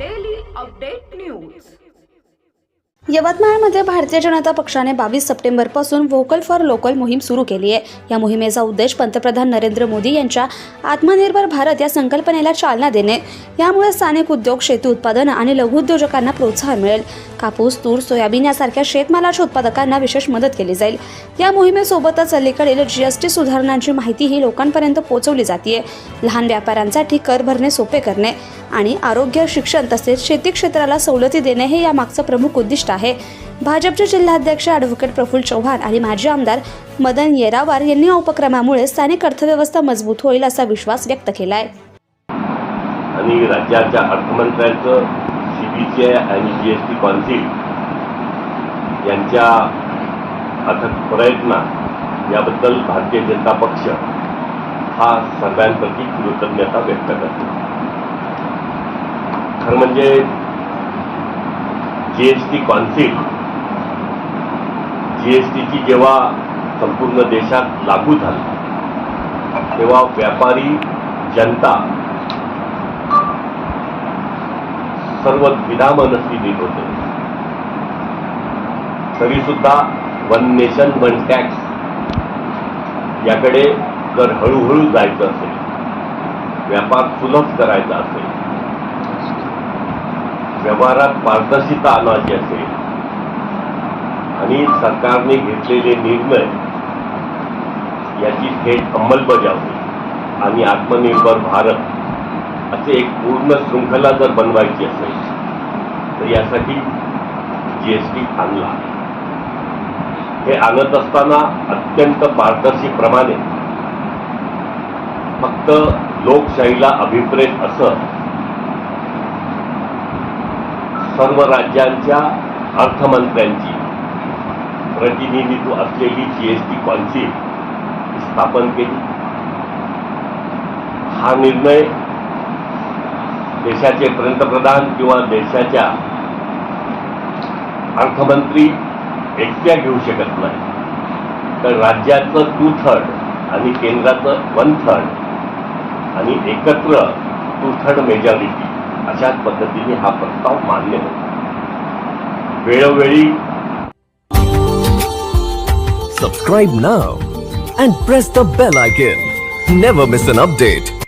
Update news यवतमाळमध्ये भारतीय जनता पक्षाने बावीस सप्टेंबरपासून व्होकल फॉर लोकल मोहीम सुरू केली आहे. या मोहिमेचा उद्देश पंतप्रधान नरेंद्र मोदी यांच्या आत्मनिर्भर भारत या संकल्पनेला चालना देणे. यामुळे स्थानिक उद्योग शेती उत्पादन आणि लघुउद्योजकांना प्रोत्साहन मिळेल. कापूस तूर सोयाबीन यासारख्या शेतमालाच्या उत्पादकांना विशेष मदत केली जाईल. या मोहिमेसोबतच अलीकडील जीएसटी सुधारणांची माहितीही लोकांपर्यंत पोहोचवली जाते लहान व्यापाऱ्यांसाठी कर भरणे सोपे करणे आणि आरोग्य शिक्षण तसेच शेती क्षेत्राला सवलती देणे हे यामागचं प्रमुख उद्दिष्ट आहे. भाजपचे जिल्हाध्यक्ष ॲडव्होकेट प्रफुल्ल चव्हाण आणि माजी आमदार मदन येरावार यांनी या उपक्रमामुळे स्थानिक अर्थव्यवस्था मजबूत होईल असा विश्वास व्यक्त केला आहे आणि राज्याच्या अर्थमंत्र्यांचं सी बी आणि जी एस टी कॉन्सिल यांच्या अथक प्रयत्न याबद्दल भारतीय जनता पक्ष हा सर्वांप्रती कृतज्ञता व्यक्त करतो. खरं म्हणजे G S T council G S टीची जेव्हा संपूर्ण देशात लागू झाली तेव्हा व्यापारी जनता सर्व विधामनस्वी देत होते. तरी सुद्धा वन नेशन वन टॅक्स याकडे जर हळूहळू जायचं असेल व्यापार सुलभ करायचा असेल व्यवहारात पारदर्शिता आणायची असेल आणि सरकारने घेतलेले निर्णय याची थेट अंमलबजावणी आणि आत्मनिर्भर भारत असे एक पूर्ण शृंखला जर बनवायची असेल तर यासाठी जी एस टी आणला हे आणत असताना अत्यंत पारदर्शीप्रमाणे फक्त लोकशाहीला अभिप्रेत असं सर्व राज्यांच्या अर्थमंत्र्यांची प्रतिनिधित्व असलेली जी एस टी कॉन्सिल स्थापन केली. हा निर्णय देशाचे पंतप्रधान किंवा देशाच्या अर्थमंत्री एकट्या घेऊ शकत नाही. तर राज्याचं टू थर्ड आणि केंद्राचं वन थर्ड आणि एकत्र टू थर्ड मेजॉरिटी अशाच पद्धतीने हा प्रस्ताव मान्य होतो. वेळोवेळी subscribe now and press the bell icon never miss an update